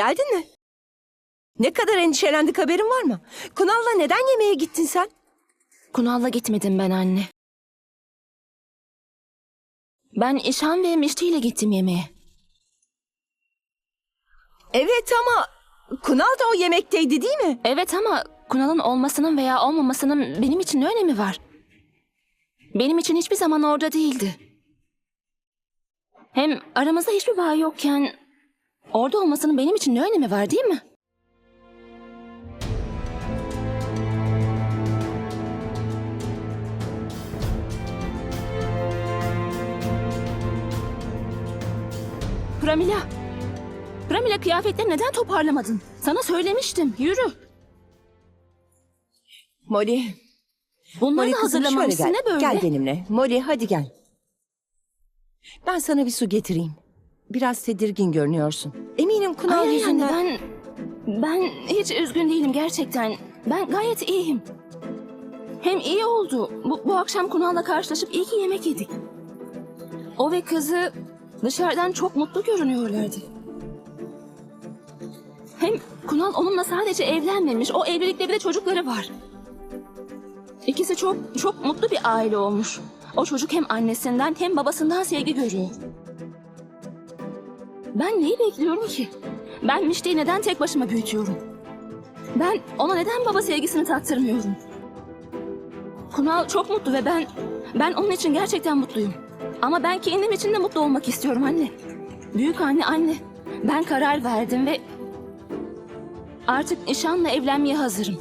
Geldin mi? Ne kadar endişelendik haberin var mı? Kunal'la neden yemeğe gittin sen? Kunal'la gitmedim ben anne. Ben İşan ve Mişti ile gittim yemeğe. Evet ama Kunal da o yemekteydi değil mi? Evet ama Kunal'ın olmasının veya olmamasının benim için ne önemi var? Benim için hiçbir zaman orada değildi. Hem aramızda hiçbir bağ yokken orada olmasının benim için ne önemi var değil mi? Pramila. Pramila kıyafetleri neden toparlamadın? Sana söylemiştim. Yürü. Molly. Bunları Molly da kızım hazırlamamışsın ne böyle? Gel benimle. Molly hadi gel. Ben sana bir su getireyim. Biraz tedirgin görünüyorsun. Eminim Kunal Hayır yüzünden... yani ben ben hiç üzgün değilim gerçekten. Ben gayet iyiyim. Hem iyi oldu. Bu, bu akşam Kunal'la karşılaşıp iyi ki yemek yedik. O ve kızı dışarıdan çok mutlu görünüyorlardı. Hem Kunal onunla sadece evlenmemiş. O evlilikte bir de çocukları var. İkisi çok çok mutlu bir aile olmuş. O çocuk hem annesinden hem babasından sevgi görüyor. Ben neyi bekliyorum ki? Ben Mişte'yi neden tek başıma büyütüyorum? Ben ona neden baba sevgisini tattırmıyorum? Kunal çok mutlu ve ben ben onun için gerçekten mutluyum. Ama ben kendim için de mutlu olmak istiyorum anne. Büyük anne anne. Ben karar verdim ve artık nişanla evlenmeye hazırım.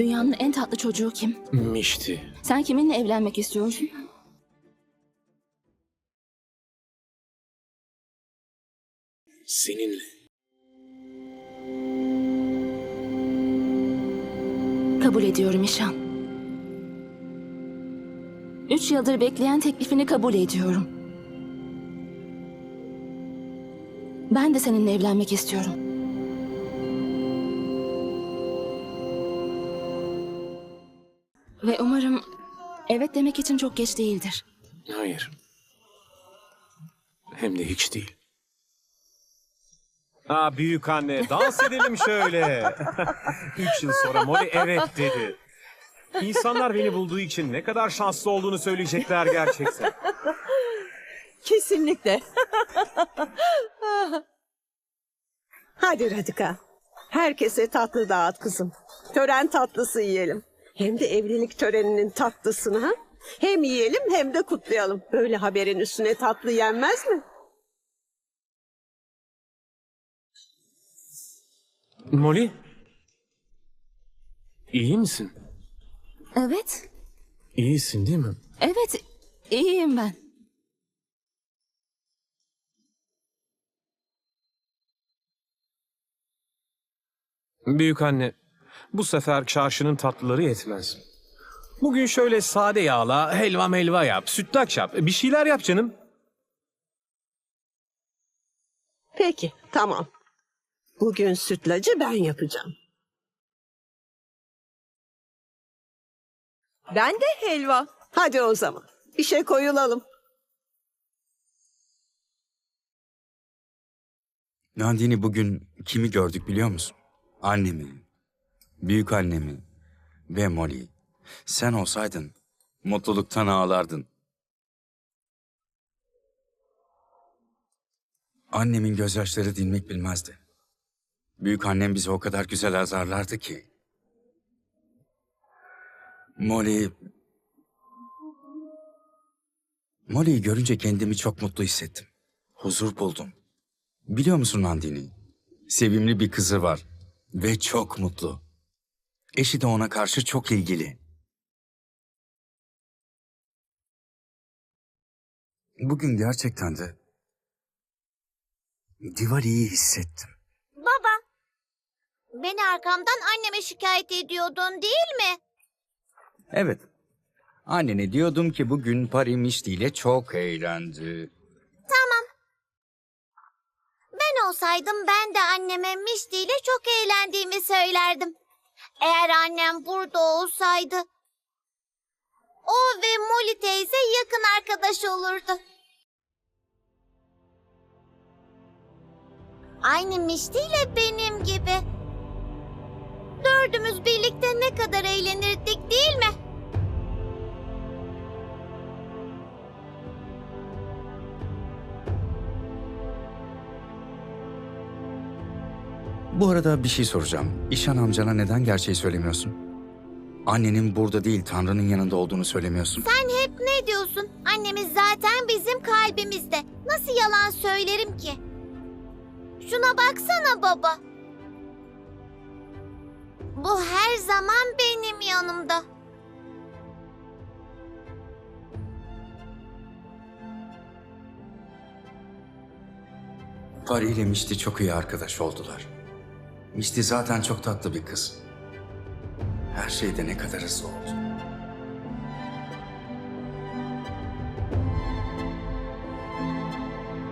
Dünyanın en tatlı çocuğu kim? Mişti. Sen kiminle evlenmek istiyorsun? Seninle. Kabul ediyorum İşan. Üç yıldır bekleyen teklifini kabul ediyorum. Ben de seninle evlenmek istiyorum. Ve umarım evet demek için çok geç değildir. Hayır. Hem de hiç değil. Aa büyük anne dans edelim şöyle. Üç yıl sonra Molly evet dedi. İnsanlar beni bulduğu için ne kadar şanslı olduğunu söyleyecekler gerçekten. Kesinlikle. Hadi Radika. Herkese tatlı dağıt kızım. Tören tatlısı yiyelim. Hem de evlilik töreninin tatlısını ha? Hem yiyelim hem de kutlayalım. Böyle haberin üstüne tatlı yenmez mi? Molly? İyi misin? Evet, İyisin değil mi? evet iyiyim ben. Büyük anne, bu sefer çarşının tatlıları yetmez. Bugün şöyle sade yağla helva melva yap, sütlaç yap, bir şeyler yap canım. Peki, tamam. Bugün sütlacı ben yapacağım. Ben de helva. Hadi o zaman. İşe koyulalım. Nandini bugün kimi gördük biliyor musun? Annemi, büyük annemi ve Molly'yi. Sen olsaydın mutluluktan ağlardın. Annemin gözyaşları dinmek bilmezdi. Büyük annem bizi o kadar güzel azarlardı ki. Molly... Molly'yi görünce kendimi çok mutlu hissettim. Huzur buldum. Biliyor musun Nandini? Sevimli bir kızı var ve çok mutlu. Eşi de ona karşı çok ilgili. bugün gerçekten de Diwali'yi hissettim. Baba, beni arkamdan anneme şikayet ediyordun değil mi? Evet. Annene diyordum ki bugün Pari Mişti ile çok eğlendi. Ben olsaydım ben de anneme Mişti ile çok eğlendiğimi söylerdim. Eğer annem burada olsaydı, o ve Molly teyze yakın arkadaş olurdu. Aynı Mişti ile benim gibi. Dördümüz birlikte ne kadar eğlenirdik değil mi? Bu arada bir şey soracağım. İşan amcana neden gerçeği söylemiyorsun? Annenin burada değil, Tanrı'nın yanında olduğunu söylemiyorsun. Sen hep ne diyorsun? Annemiz zaten bizim kalbimizde. Nasıl yalan söylerim ki? Şuna baksana baba. Bu her zaman benim yanımda. Pari ile Mişti çok iyi arkadaş oldular. Mişti zaten çok tatlı bir kız. Her şeyde ne kadar hızlı oldu.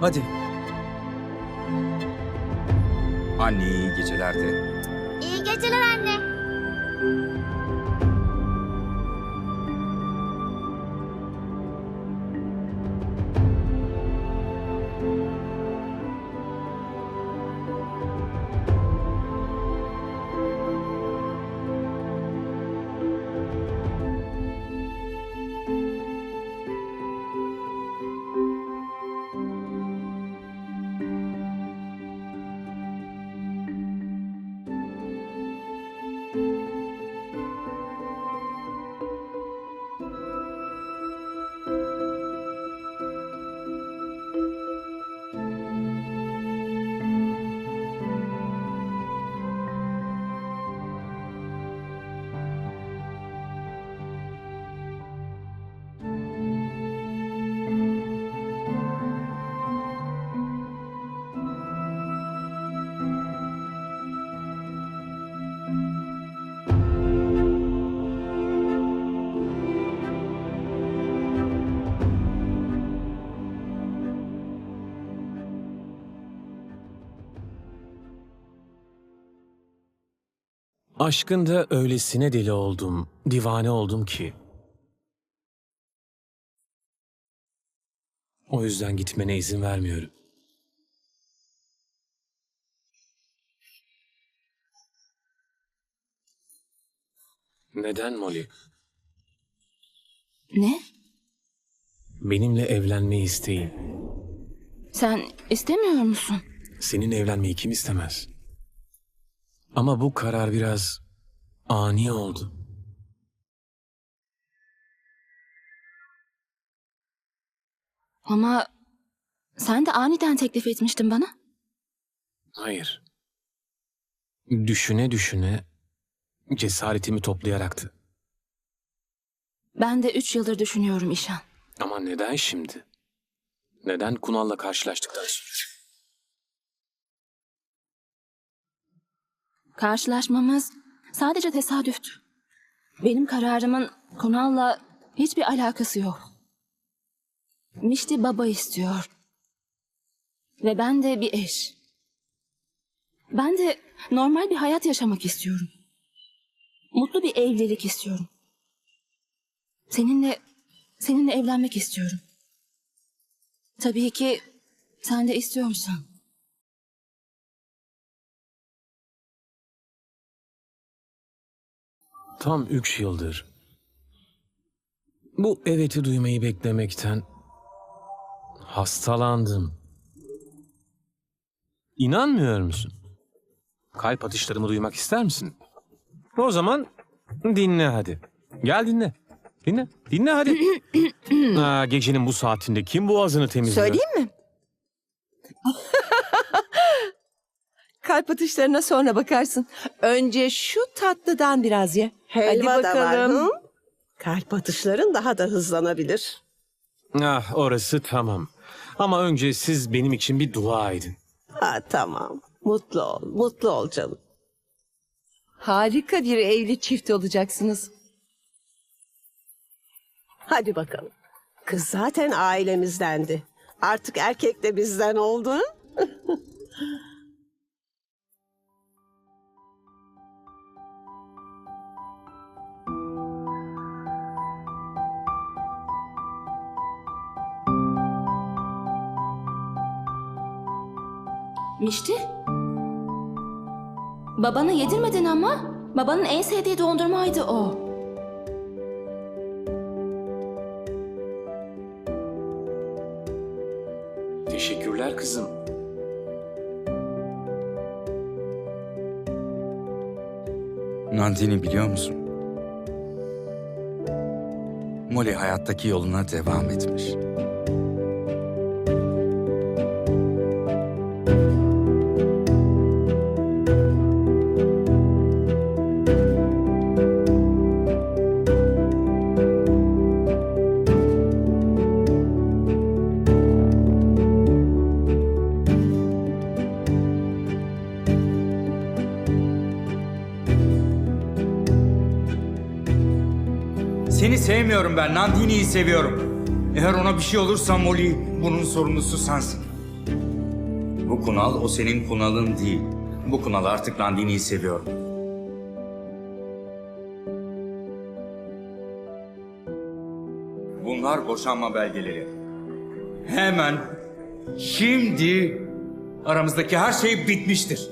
Hadi. Anne iyi geceler de. İyi geceler anne. Aşkında öylesine deli oldum, divane oldum ki. O yüzden gitmene izin vermiyorum. Neden Molly? Ne? Benimle evlenmeyi isteyin. Sen istemiyor musun? Senin evlenmeyi kim istemez? Ama bu karar biraz ani oldu. Ama sen de aniden teklif etmiştin bana. Hayır. Düşüne düşüne cesaretimi toplayaraktı. Ben de üç yıldır düşünüyorum İşan. Ama neden şimdi? Neden Kunal'la karşılaştıktan sonra? Karşılaşmamız sadece tesadüftü. Benim kararımın Kunal'la hiçbir alakası yok. Mişti baba istiyor. Ve ben de bir eş. Ben de normal bir hayat yaşamak istiyorum. Mutlu bir evlilik istiyorum. Seninle seninle evlenmek istiyorum. Tabii ki sen de istiyorsan. Tam üç yıldır. Bu eveti duymayı beklemekten hastalandım. İnanmıyor musun? Kalp atışlarımı duymak ister misin? O zaman dinle hadi. Gel dinle. Dinle. Dinle hadi. Aa, gecenin bu saatinde kim boğazını temizliyor? Söyleyeyim mi? Kalp atışlarına sonra bakarsın. Önce şu tatlıdan biraz ye. Helva Hadi da var. bakalım. Hı? Kalp atışların daha da hızlanabilir. Ah orası tamam. Ama önce siz benim için bir dua edin. Ha tamam. Mutlu ol, mutlu ol canım. Harika bir evli çift olacaksınız. Hadi bakalım. Kız zaten ailemizdendi. Artık erkek de bizden oldu. Mişti? Babana yedirmedin ama. Babanın en sevdiği dondurmaydı o. Teşekkürler kızım. Nandini biliyor musun? Molly hayattaki yoluna devam etmiş. Seni sevmiyorum ben. Nandini'yi seviyorum. Eğer ona bir şey olursa Molly, bunun sorumlusu sensin. Bu Kunal, o senin Kunal'ın değil. Bu Kunal artık Nandini'yi seviyorum. Bunlar boşanma belgeleri. Hemen, şimdi aramızdaki her şey bitmiştir.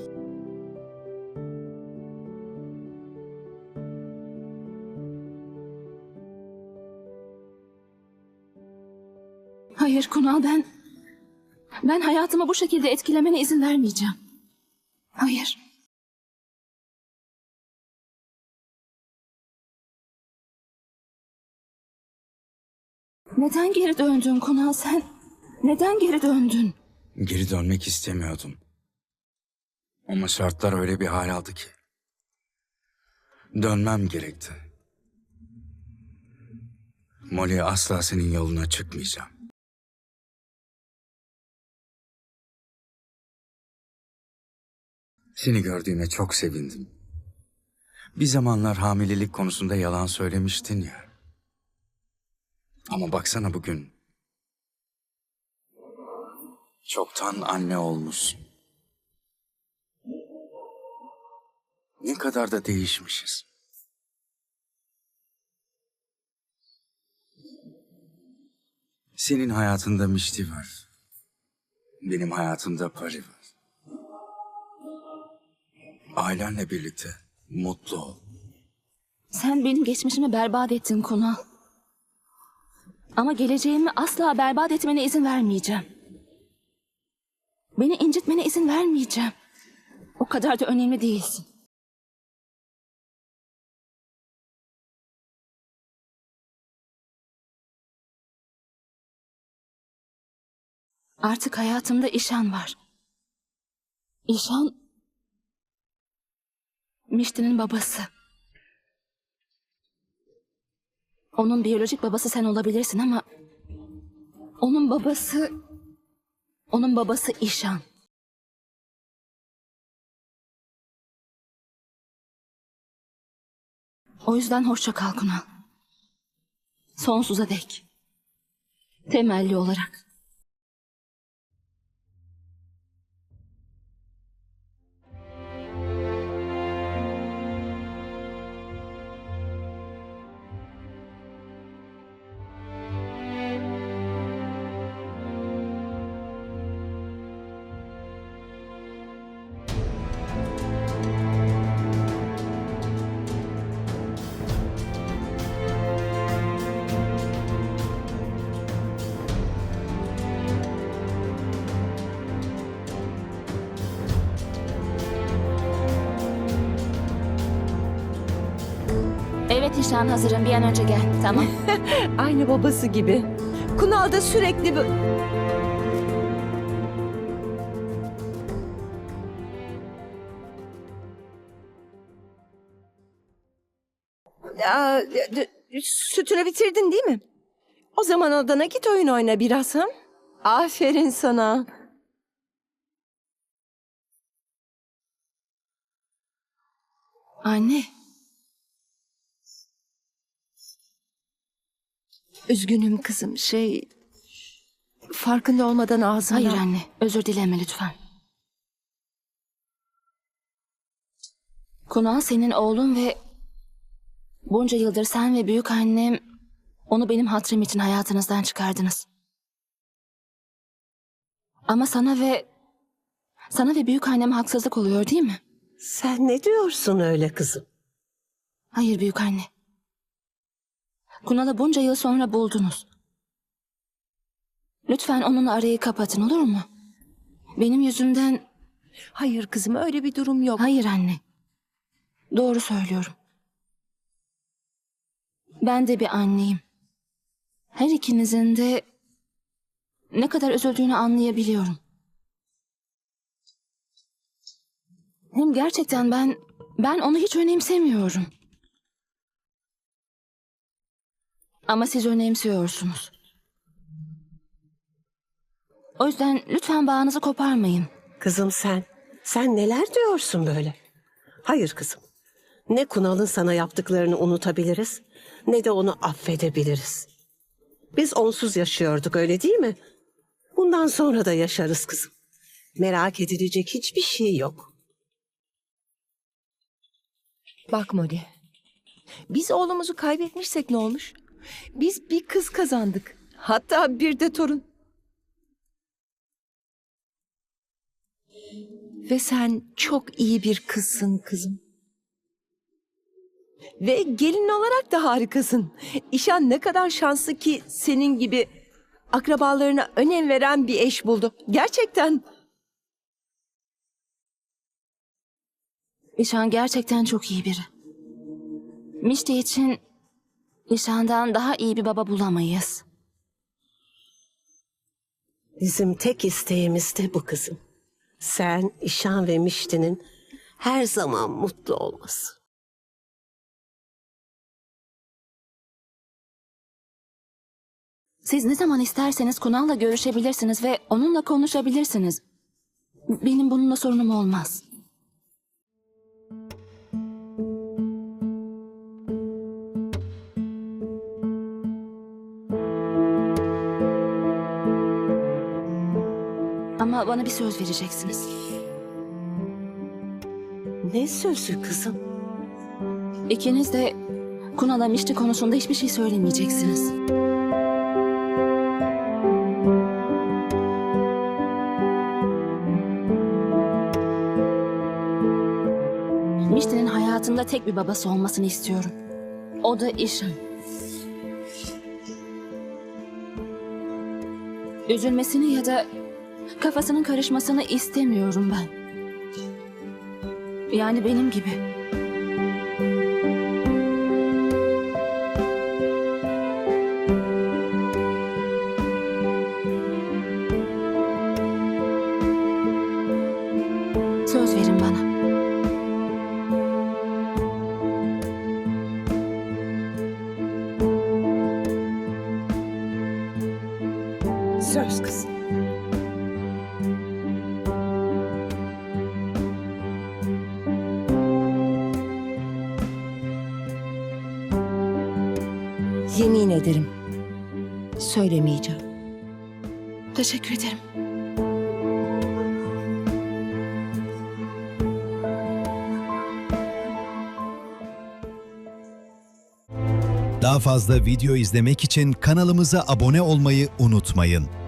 Hayır Kunal ben... Ben hayatımı bu şekilde etkilemene izin vermeyeceğim. Hayır. Neden geri döndün Kunal sen? Neden geri döndün? Geri dönmek istemiyordum. Ama şartlar öyle bir hal aldı ki. Dönmem gerekti. Molly asla senin yoluna çıkmayacağım. Seni gördüğüme çok sevindim. Bir zamanlar hamilelik konusunda yalan söylemiştin ya. Ama baksana bugün Çoktan anne olmuşsun. Ne kadar da değişmişiz. Senin hayatında Mişti var. Benim hayatımda Pari var. Ailenle birlikte mutlu ol. Sen benim geçmişimi berbat ettin Kunal. Ama geleceğimi asla berbat etmene izin vermeyeceğim. Beni incitmene izin vermeyeceğim. O kadar da önemli değilsin. Artık hayatımda İşan var. İşan... Mişti'nin babası. Onun biyolojik babası sen olabilirsin ama... Onun babası... Onun babası İşan. O yüzden hoşça kal Kunal. Sonsuza dek. Temelli olarak. Evet İşan hazırım bir an önce gel tamam. Aynı babası gibi. Kunal da sürekli bu... Aa, sütünü bitirdin değil mi? O zaman odana git oyun oyna biraz ha. Aferin sana. Anne, Üzgünüm kızım şey... Farkında olmadan ağzımdan... hayır anne. Özür dileme lütfen. Kunal senin oğlun ve bunca yıldır sen ve büyük annem onu benim hatırım için hayatınızdan çıkardınız. Ama sana ve sana ve büyük annem haksızlık oluyor değil mi? Sen ne diyorsun öyle kızım? Hayır büyük anne. Kunal'ı bunca yıl sonra buldunuz. Lütfen onunla arayı kapatın olur mu? Benim yüzümden... Hayır kızım öyle bir durum yok. Hayır anne. Doğru söylüyorum. Ben de bir anneyim. Her ikinizin de ne kadar üzüldüğünü anlayabiliyorum. Hem gerçekten ben ben onu hiç önemsemiyorum. Ama siz önemsiyorsunuz. O yüzden lütfen bağınızı koparmayın. Kızım sen, sen neler diyorsun böyle? Hayır kızım. Ne Kunal'ın sana yaptıklarını unutabiliriz, ne de onu affedebiliriz. Biz onsuz yaşıyorduk öyle değil mi? Bundan sonra da yaşarız kızım. Merak edilecek hiçbir şey yok. Bak Molly. Biz oğlumuzu kaybetmişsek ne olmuş? Biz bir kız kazandık. Hatta bir de torun. Ve sen çok iyi bir kızsın kızım. Ve gelin olarak da harikasın. İşan ne kadar şanslı ki senin gibi akrabalarına önem veren bir eş buldu. Gerçekten. İşan gerçekten çok iyi biri. Mişti için İşan'dan daha iyi bir baba bulamayız. Bizim tek isteğimiz de bu kızım. Sen, İşan ve Mişti'nin her zaman mutlu olması. Siz ne zaman isterseniz Kunal'la görüşebilirsiniz ve onunla konuşabilirsiniz. Benim bununla sorunum olmaz. Ama bana bir söz vereceksiniz. Ne sözü kızım? İkiniz de Kunal'a Mişti konusunda hiçbir şey söylemeyeceksiniz. Mişti'nin hayatında tek bir babası olmasını istiyorum. O da İşan. Üzülmesini ya da kafasının karışmasını istemiyorum ben. Yani benim gibi. Söz verin bana. Söz kızım. Ederim. Söylemeyeceğim. Teşekkür ederim. Daha fazla video izlemek için kanalımıza abone olmayı unutmayın.